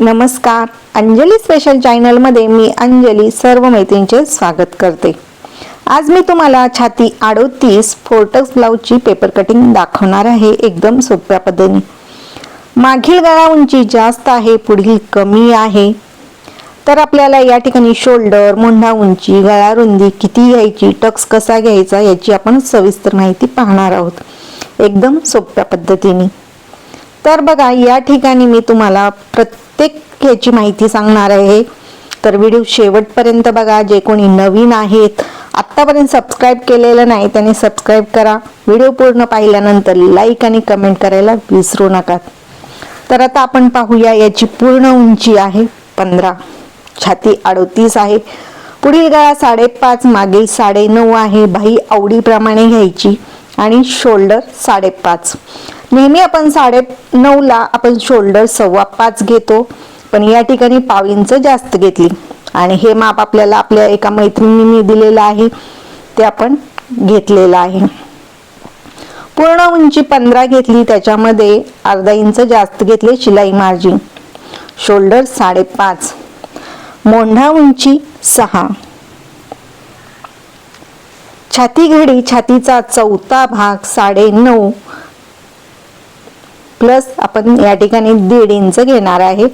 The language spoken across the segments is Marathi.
नमस्कार. अंजली स्पेशल चॅनलमध्ये मी अंजली सर्व मैत्रिणींचे स्वागत करते. आज मी तुम्हाला छाती अडोतीस फोर्टक्स ब्लाऊजची पेपर कटिंग दाखवणार आहे एकदम सोप्या पद्धतीने. मागील गळा उंची जास्त आहे पुढील कमी आहे. तर आपल्याला या ठिकाणी शोल्डर मुंढा उंची गळा रुंदी किती घ्यायची टक्स कसा घ्यायचा याची आपण सविस्तर माहिती पाहणार आहोत. एकदम सोप्या पद्धतीने. तर बघा या ठिकाणी मी तुम्हाला प्रत्येक ह्याची माहिती सांगणार आहे. तर व्हिडिओ शेवटपर्यंत बघा जे कोणी नवीन आहेत आत्तापर्यंत सबस्क्राईब केलेलं नाही त्याने सबस्क्राईब करा. व्हिडिओ पूर्ण पाहिल्यानंतर लाईक आणि कमेंट करायला विसरू नका. तर आता आपण पाहूया याची पूर्ण उंची आहे पंधरा छाती अडोतीस आहे. पुढील गळा साडेपाच मागील साडे नऊ आहे. बाही आवडीप्रमाणे घ्यायची आणि शोल्डर साडेपाच. नेहमी आपण साडे नऊला आपण शोल्डर सव्वा पाच घेतो पण या ठिकाणी पाव इंच जास्त घेतली. आणि हे माप आपल्याला आपल्या एका मैत्रिणीने दिलेलं आहे ते आपण घेतलेलं आहे. पूर्ण उंची पंधरा घेतली त्याच्यामध्ये अर्धा इंच जास्त घेतले शिलाई मार्जिन शोल्डर साडेपाच. मोंढा उंची सहा. छाती घडी छातीचा चौथा भाग साडे नऊ प्लस आपण या ठिकाणी दीड इंच घेणार आहे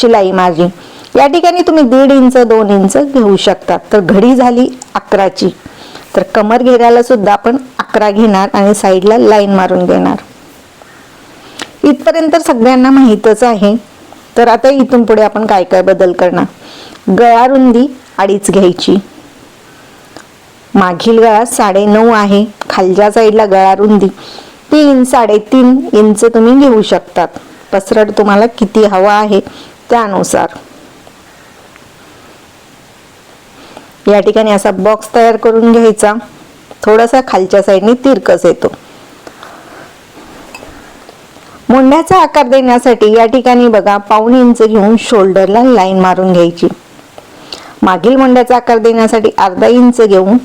शिलाई मार्जिन या ठिकाणी तुम्ही दीड इंच दोन इंच घेऊ शकता. तर घडी झाली अकराची. तर कमर घेरायला सुद्धा आपण अकरा घेणार आणि साईडला लाईन मारून घेणार. इथपर्यंत सगळ्यांना माहीतच आहे. तर आता इथून पुढे आपण काय काय बदल करणार? गळा रुंदी अडीच घ्यायची. मागील गळा साडे नऊ आहे. खालच्या साईडला गळा रुंदी. तीन साडेतीन इंच तुम्ही घेऊ शकतात. पसरट तुम्हाला किती हवा आहे त्यानुसार. या ठिकाणी असा बॉक्स तयार करून घ्यायचा. थोडासा खालच्या साईडने तिरकस येतो. मुंड्याचा आकार देण्यासाठी या ठिकाणी बघा पाऊण इंच घेऊन शोल्डरला लाईन मारून घ्यायची. मागील मुंड्याचा आकार देण्यासाठी अर्धा इंच घेऊन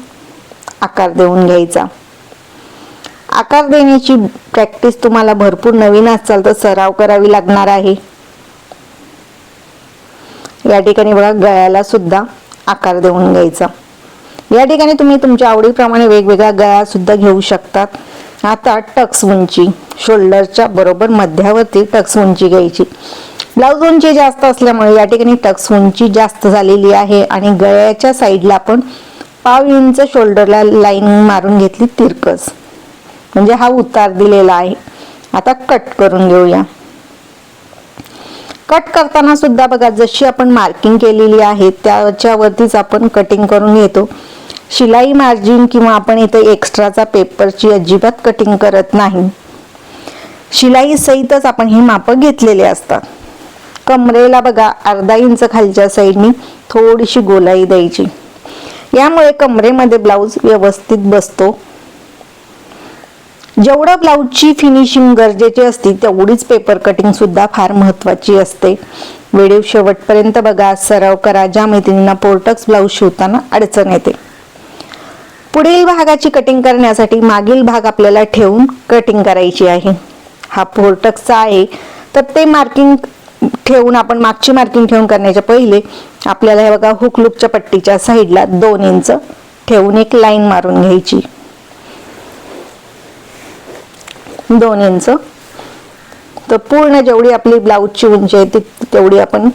आकार देऊन घ्यायचा. आकार देण्याची प्रॅक्टिस तुम्हाला भरपूर नवीन असाल तर सराव करावी लागणार आहे. या ठिकाणी बघा गळ्याला सुद्धा आकार देऊन घ्यायचा. या ठिकाणी तुम्ही तुमच्या आवडीप्रमाणे वेगवेगळ्या गळ्या सुद्धा घेऊ शकतात. आता टक्स उंची शोल्डरच्या बरोबर मध्यावरती टक्स उंची घ्यायची. ब्लाऊज उंची जास्त असल्यामुळे या ठिकाणी टक्स उंची जास्त झालेली आहे आणि गळ्याच्या साईडला आपण पाव इंच शोल्डरला लाईन मारून घेतली तिरकस. म्हणजे हा उतार दिलेला आहे. आता कट करून घेऊया. कट करताना सुद्धा बघा जशी आपण मार्किंग केलेली आहे त्याच्यावरतीच आपण कटिंग करून घेतो. शिलाई मार्जिन किंवा आपण इथे एक्स्ट्राचा पेपरची अजिबात कटिंग करत नाही. शिलाई सहितच आपण हे मापं घेतलेले असतात. कमरेला बघा अर्धा इंच खालच्या साईडनी थोडीशी गोलाई द्यायची. यामुळे कमरेमध्ये ब्लाऊज व्यवस्थित बसतो. जेवढं ब्लाऊजची फिनिशिंग गरजेची असते तेवढीच पेपर कटिंग सुद्धा फार महत्वाची असते. व्हिडिओ शेवटपर्यंत बघा सराव करा ज्या मैत्रिणींना पोर्टक्स ब्लाऊज शिवताना अडचण येते. पुढील भागाची कटिंग करण्यासाठी मागील भाग आपल्याला ठेवून कटिंग करायची आहे. हा पोर्टक्सचा आहे. तर ते मार्किंग ठेवून आपण मागची मार्किंग ठेवून करण्याच्या पहिले आपल्याला हे बघा हुक लूपच्या पट्टीच्या साईडला दोन इंच ठेवून एक लाईन मारून घ्यायची. दोन इंच. तर पूर्ण जेवढी आपली ब्लाऊजची उंची आहे ती तेवढी आपण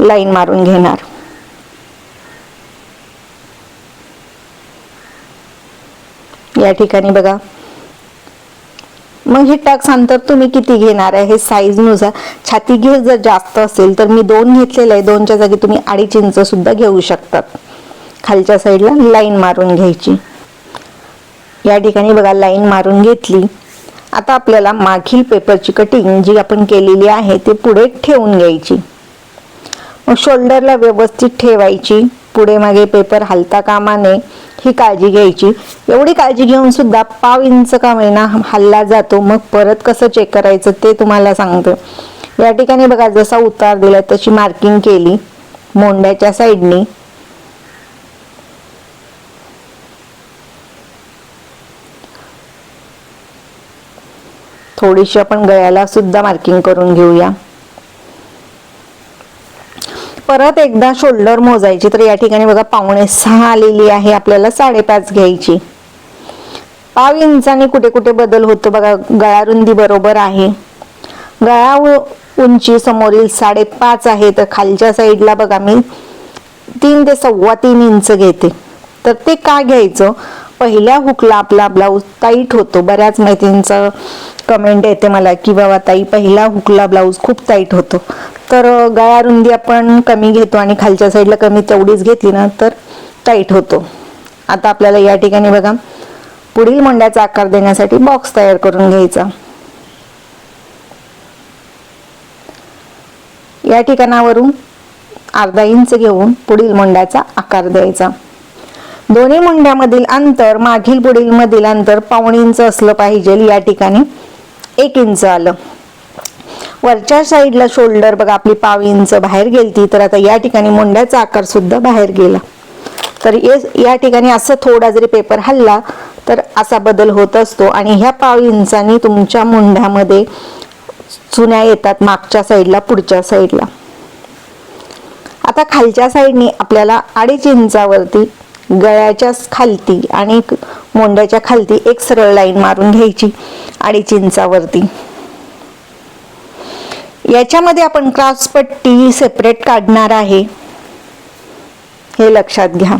लाईन मारून घेणार. या ठिकाणी बघा. मग हे टक्स अंतर तुम्ही किती घेणार आहे? हे साईजनुसार. छाती घेर जर जास्त असेल तर मी दोन घेतलेलं आहे. दोनच्या जागी तुम्ही अडीच इंच सुद्धा घेऊ शकतात. खालच्या साईडला लाईन मारून घ्यायची. या ठिकाणी बघा लाईन मारून घेतली. आता आपल्याला मागील पेपरची कटिंग जी आपण केलेली आहे ती पुढे ठेवून घ्यायची. मग शोल्डरला व्यवस्थित ठेवायची. पुढे मागे पेपर हलता कामाने ही काळजी घ्यायची. एवढी काळजी घेऊन सुद्धा पाव इंच का महिना हल्ला जातो. मग परत कसं चेक करायचं ते तुम्हाला सांगतो. या ठिकाणी बघा जसा उतार दिला तशी मार्किंग केली. मोंड्याच्या साईडनी थोडीशी आपण गळ्याला सुद्धा मार्किंग करून घेऊया. परत एकदा शोल्डर मोजायची तर या ठिकाणी बघा पावणे सहा आलेली आहे आपल्याला साडेपाच घ्यायची. पाव इंचाने कुठे कुठे बदल होतो बघा गळा रुंदी बरोबर आहे. गळा उंची समोरील साडेपाच आहे तर खालच्या साईडला बघा मी तीन ते सव्वा तीन इंच घेते. तर ते का घ्यायचं? पहिल्या हुकला आपला ब्लाऊज टाईट होतो. बऱ्याच मैत्रिणींचं कमेंट येते मला की बाबा ताई पहिला हुकला ब्लाऊज खूप टाईट होतो. तर गळ्या गळा रुंदी आपण कमी घेतो आणि खालच्या साईडला कमी तेवढीच घेतली ना तर टाईट होतो. आता आपल्याला या ठिकाणी बघा पुढील मोंड्याचा आकार देण्यासाठी बॉक्स तयार करून घ्यायचा. या ठिकाणावरून अर्धा इंच घेऊन पुढील मोंड्याचा आकार द्यायचा. दोन्ही मुंड्यामधील अंतर मागील पुढील मधील अंतर पाऊण इंच असलं पाहिजे. या ठिकाणी एक इंच आलं. वरच्या साईडला शोल्डर बघा आपली पाव इंच बाहेर गेलती तर आता या ठिकाणी मुंड्याचा आकार सुद्धा बाहेर गेला. तर या ठिकाणी असं थोडा जरी पेपर हल्ला तर असा बदल होत असतो. आणि ह्या पाव इंचानी तुमच्या मुंड्यामध्ये चुन्या येतात मागच्या साईडला पुढच्या साईडला आता खालच्या साईडने आपल्याला अडीच इंचावरती गळ्याच्या खालती आणि मोंड्याच्या खालती एक सरळ लाईन मारून घ्यायची अडीच इंचावरती. याच्यामध्ये आपण क्रॉस पट्टी सेपरेट काढणार आहे. हे लक्षात घ्या.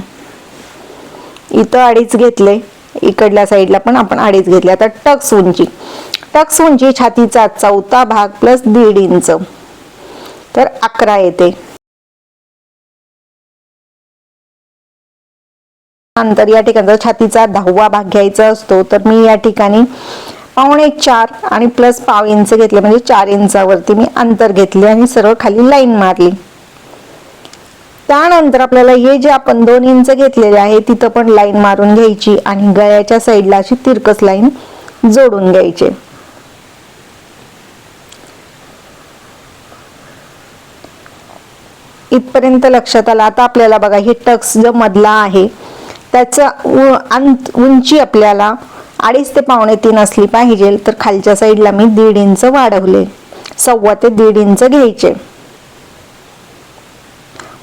इथं अडीच घेतले इकडल्या साईडला पण आपण अडीच घेतले. आता टक्स उंची. टक्स उंची छातीचा चौथा भाग प्लस दीड इंच. तर अकरा येते. नंतर या ठिकाणी छातीचा दहावा भाग घ्यायचा असतो तर मी या ठिकाणी पावणे चार आणि प्लस पाव इंच घेतले म्हणजे चार इंचावरती मी अंतर घेतले आणि सरळ खाली लाईन मारली. त्यानंतर आपल्याला हे जे आपण दोन इंच घेतलेले आहे तिथं पण लाईन मारून घ्यायची आणि गळ्याच्या साईडला अशी तिरकस लाईन जोडून घ्यायची. इथपर्यंत लक्षात आलं. आता आपल्याला बघा हे टक्स जो मधला आहे त्याचा अंत उंची आपल्याला अडीच ते पावणे तीन असली पाहिजे तर खालच्या साईडला मी दीड इंच वाढवले. सव्वा ते दीड इंच घ्यायचे.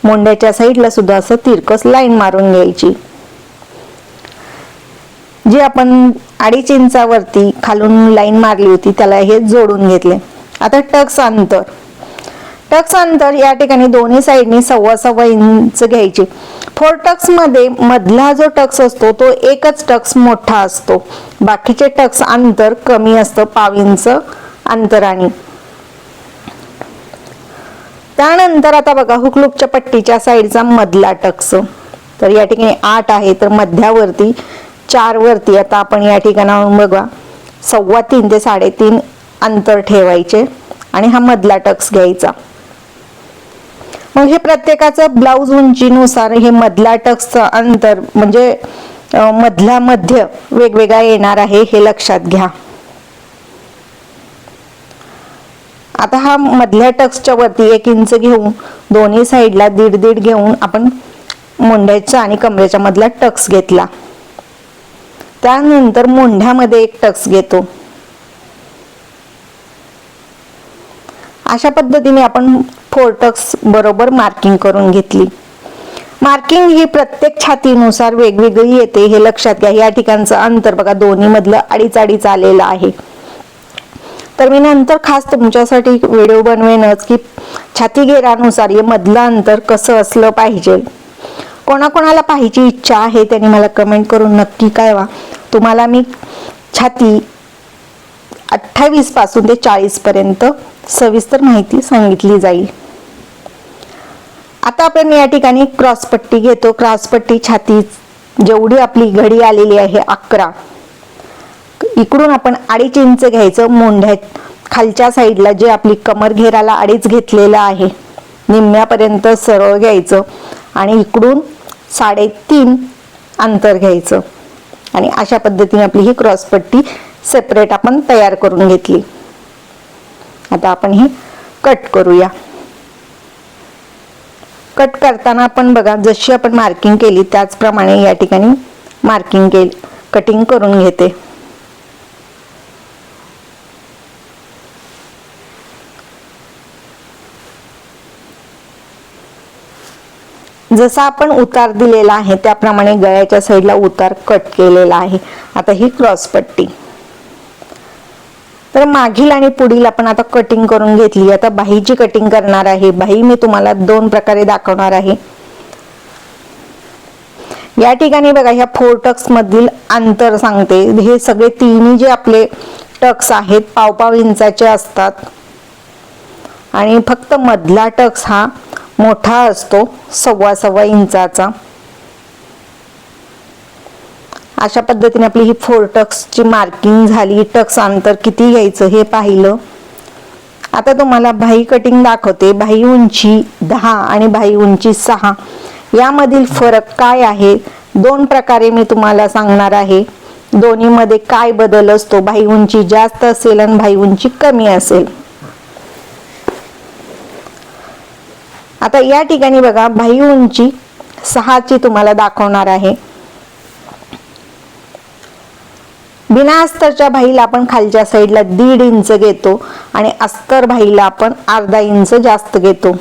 मोंड्याच्या साईडला सुद्धा असं तिरकस लाईन मारून घ्यायची. जी आपण अडीच इंचावरती खालून लाईन मारली होती त्याला हे जोडून घेतले. आता टक्स अंतर. टक्स अंतर या ठिकाणी दोन्ही साईडनी सव्वा सव्वा इंच घ्यायचे. फोर टक्समध्ये मधला जो टक्स असतो तो एकच टक्स मोठा असतो. बाकीचे टक्स अंतर कमी असतं पावींचं अंतराने त्यानंतर आता बघा हुकलूकच्या पट्टीच्या साईडचा मधला टक्स. तर या ठिकाणी आठ आहे तर मध्यावरती चार वरती. आता आपण या ठिकाणावरून बघा सव्वा तीन ते साडेतीन अंतर ठेवायचे आणि हा मधला टक्स घ्यायचा. मग हे प्रत्येकाचं ब्लाऊज उंचीनुसार हे मधला टक्सचं अंतर म्हणजे मधला मध्य वेगवेगळा येणार आहे हे लक्षात घ्या. आता हा मधल्या टक्सच्या वरती एक इंच घेऊन दोन्ही साईडला दीड दीड घेऊन आपण मोंढ्याच्या आणि कमरेच्या मधला टक्स घेतला. त्यानंतर मुंढ्यामध्ये एक टक्स घेतो. अशा पद्धतीने आपण कोर्टक्स बरोबर मार्किंग करून घेतली. मार्किंग ही प्रत्येक छातीनुसार वेगवेगळी येते हे लक्षात घ्या. या ठिकाणचं अंतर बघा दोन्ही मधलं अडीच अडीच आलेलं आहे. तर मी नंतर खास तुमच्यासाठी व्हिडिओ बनवेनच की छाती घेरानुसार हे मधलं अंतर कसं असलं पाहिजे. कोणाकोणाला पाहायची इच्छा आहे त्यांनी मला कमेंट करून नक्की कळवा. तुम्हाला मी छाती अठ्ठावीसपासून ते चाळीस पर्यंत सविस्तर माहिती सांगितली जाईल. आता आपण या ठिकाणी क्रॉसपट्टी घेतो. क्रॉसपट्टी छाती जेवढी आपली घडी आलेली आहे अकरा. इकडून आपण अडीच इंच घ्यायचं. मोंढ्यात खालच्या साईडला जे आपली कमर घेराला अडीच घेतलेलं आहे निम्म्यापर्यंत सरळ घ्यायचं आणि इकडून साडेतीन अंतर घ्यायचं. आणि अशा पद्धतीने आपली ही क्रॉसपट्टी सेपरेट आपण तयार करून घेतली. आता आपण ही कट करूया. कट करताना आपण बघा जशी आपण मार्किंग केली त्याचप्रमाणे या ठिकाणी मार्किंग केली कटिंग करून घेते. जसा आपण उतार दिलेला आहे त्याप्रमाणे गळ्याच्या साईडला उतार कट केलेला आहे. आता ही क्रॉस पट्टी. तर मागील आणि पुढील आपण आता कटिंग करून घेतली. आता बाहीची कटिंग करणार आहे. बाही मी तुम्हाला दोन प्रकारे दाखवणार आहे. या ठिकाणी बघा ह्या फोर टक्स मधील अंतर सांगते. हे सगळे तिन्ही जे आपले टक्स आहेत पाव पाव इंचाचे असतात. आणि फक्त मधला टक्स हा मोठा असतो सव्वा सव्वा इंचाचा. अशा पद्धतीने आपली ही फोर टक्सची मार्किंग झाली टक्स अंतर किती घ्यायचं हे पाहिलं. आता तुम्हाला भाई कटिंग दाखवते भाई उंची दहा आणि भाई उंची सहा. यामधील फरक काय आहे? दोन प्रकारे मी तुम्हाला सांगणार आहे. दोन्हीमध्ये काय बदल असतो? भाई उंची जास्त असेल आणि भाई उंची कमी असेल. आता या ठिकाणी बघा भाई उंची सहाची तुम्हाला दाखवणार आहे. बिना अस्तरच्या भाईला आपण खालच्या साईडला दीड इंच घेतो आणि अस्तर भाईला आपण अर्धा इंच जास्त घेतो.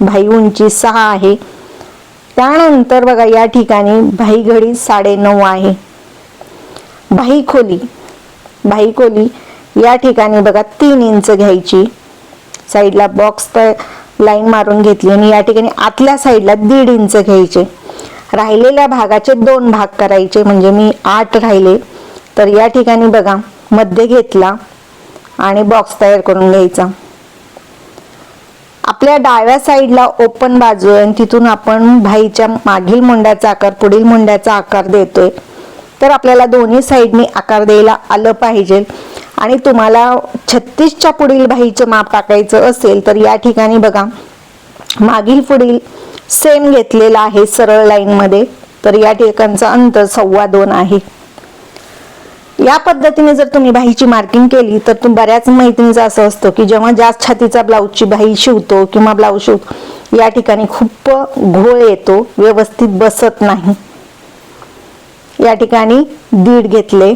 भाई उंची सहा आहे. त्यानंतर बघा या ठिकाणी भाई घडी साडे नऊ आहे. भाई खोली. भाई खोली या ठिकाणी बघा तीन इंच घ्यायची. साईडला बॉक्स तर लाईन मारून घेतली आणि या ठिकाणी आतल्या साईडला दीड इंच घ्यायचे. राहिलेल्या भागाचे दोन भाग करायचे म्हणजे मी आठ राहिले. तर या ठिकाणी बघा मध्ये घेतला आणि बॉक्स तयार करून घ्यायचा. आपल्या डाव्या साईडला ओपन बाजू आहे आणि तिथून आपण भाईच्या मागील मुंड्याचा आकार पुढील मुंड्याचा आकार देतोय. तर आपल्याला दोन्ही साईडनी आकार द्यायला आलं पाहिजे. आणि तुम्हाला छत्तीसच्या पुढील भाईचं माप टाकायचं असेल तर या ठिकाणी बघा मागील पुढील सेम घेतलेला आहे सरळ लाईनमध्ये तर या ठिकाणचं अंतर सव्वा दोन आहे. या पद्धतीने जर तुम्ही बाहीची मार्किंग केली तर तुम बऱ्याच मैत्रिणीचं असं असतं की जेव्हा जास्त छातीचा ब्लाऊजची बाही शिवतो किंवा ब्लाऊज शिवतो या ठिकाणी खूप घोळ येतो व्यवस्थित बसत नाही. या ठिकाणी दीड घेतले.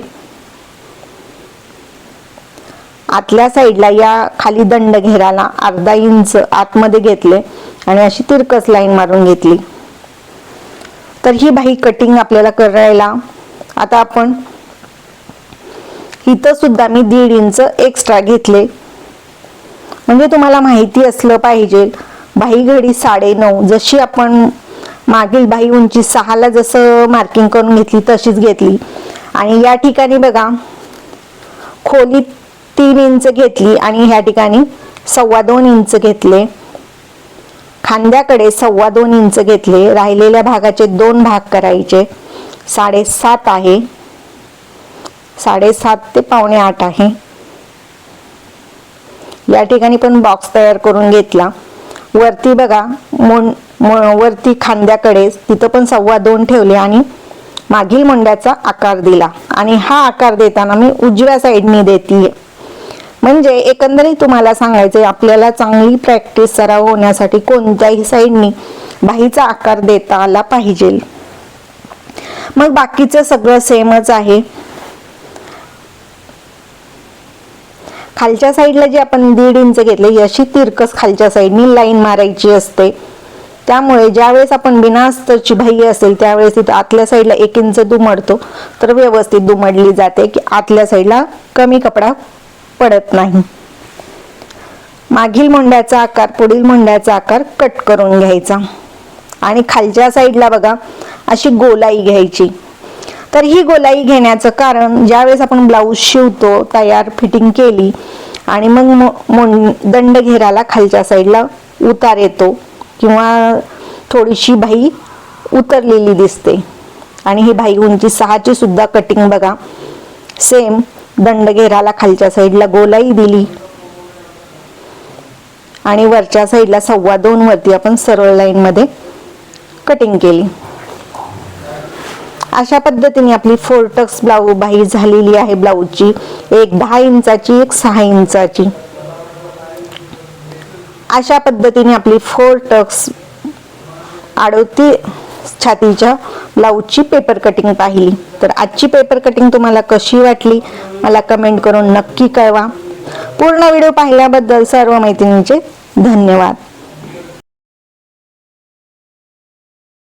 आतल्या साईडला या खाली दंड घेराला अर्धा इंच आतमध्ये घेतले आणि अशी तिरकस लाईन मारून घेतली. तर ही बाही कटिंग आपल्याला करायला आता आपण इथं सुद्धा मी दीड इंच एक्स्ट्रा घेतले. म्हणजे तुम्हाला माहिती असलं पाहिजे बाही घडी साडे नऊ जशी आपण मागील बाही उंची सहाला जसं मार्किंग करून घेतली तशीच घेतली. आणि या ठिकाणी बघा खोली तीन इंच घेतली आणि ह्या ठिकाणी सव्वा दोन इंच घेतले. खांद्याकडे सव्वा दोन इंच घेतले राहिलेल्या भागाचे दोन भाग करायचे. साडेसात आहे. साडेसात ते पावणे आठ आहे. या ठिकाणी पण बॉक्स तयार करून घेतला. वरती बघा मुं वरती खांद्याकडे तिथं पण सव्वा दोन ठेवले आणि मागील मुंड्याचा आकार दिला. आणि हा आकार देताना मी उजव्या साईडने देते म्हणजे एकंदरीत तुम्हाला सांगायचंय आपल्याला चांगली प्रॅक्टिस सराव होण्यासाठी कोणत्याही साईडनी बाहीचा आकार देता आला पाहिजे. मग बाकीचं सगळं सेमच आहे. खालच्या साईडला जे आपण दीड इंच घेतले अशी तिरकस खालच्या साईडनी लाईन मारायची असते. त्यामुळे ज्यावेळेस आपण बिना अस्तरची असेल त्यावेळेस तिथं आतल्या साईडला एक इंच दुमडतो. तर व्यवस्थित दुमडली जाते की आतल्या साईडला कमी कपडा पडत नाही. मागील मोंड्याचा आकार पुढील मोंड्याचा आकार कट करून घ्यायचा. आणि खालच्या साईडला बघा अशी गोलाई घ्यायची. तर ही गोलाई घेण्याचं कारण ज्यावेळेस आपण ब्लाऊज शिवतो तयार फिटिंग केली आणि मग दंड घेराला खालच्या साईडला उतार येतो किंवा थोडीशी भाई उतरलेली दिसते. आणि ही भाई उंची सहाची सुद्धा कटिंग बघा. सेम दंड घेराला खालच्या साईडला गोलाई दिली. आणि वरच्या साईडला सव्वा दोन वरती आपण सरळ लाईन मध्ये कटिंग केली. अशा पद्धतीने आपली फोर टक्स ब्लाऊज बाही झालेली आहे ब्लाऊजची. एक दहा इंचाची एक सहा इंचाची. अशा पद्धतीने आपली फोर टक्स आडवती छातीच्या ब्लाऊजची पेपर कटिंग पाहिली. तर आजची पेपर कटिंग तुम्हाला कशी वाटली? मला कमेंट करून नक्की कळवा. पूर्ण व्हिडिओ पाहिल्याबद्दल सर्व मैत्रिणींचे धन्यवाद.